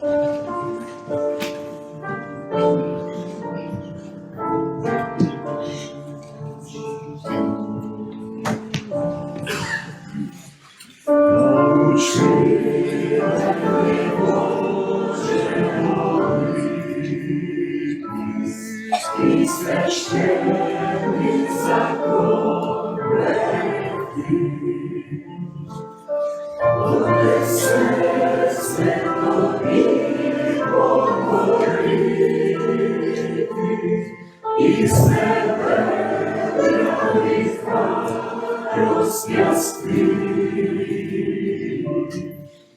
Lord.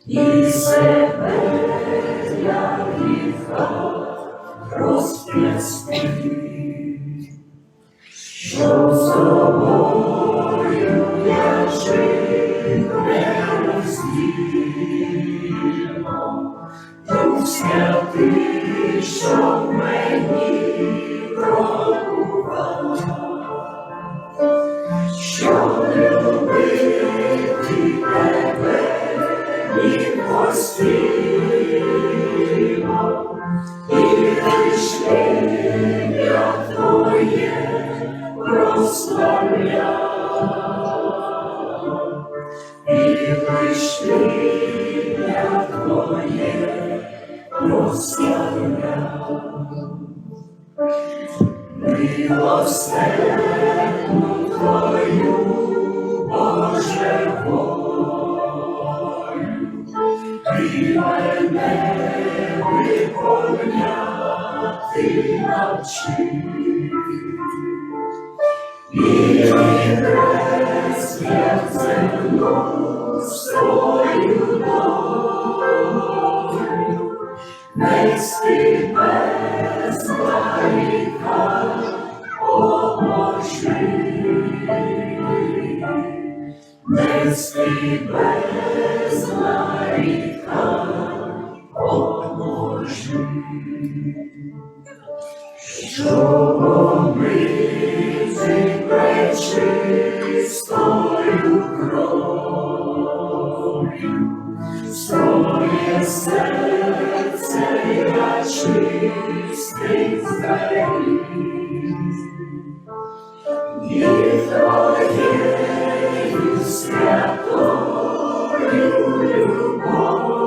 І себе для гріха розп'ясти, що з тобою я жив. і рішення Твоє прославляв, і рішення Твоє прославляв. Милосердну Твою Боже Бог, ти навчив. Вірний хрест я земну свою долю, Нести без лайка поможи. Нести без лайка поможи. Що миці пречистою кров'ю своє серце я чистим здаюсь. І твоєю святою любов'ю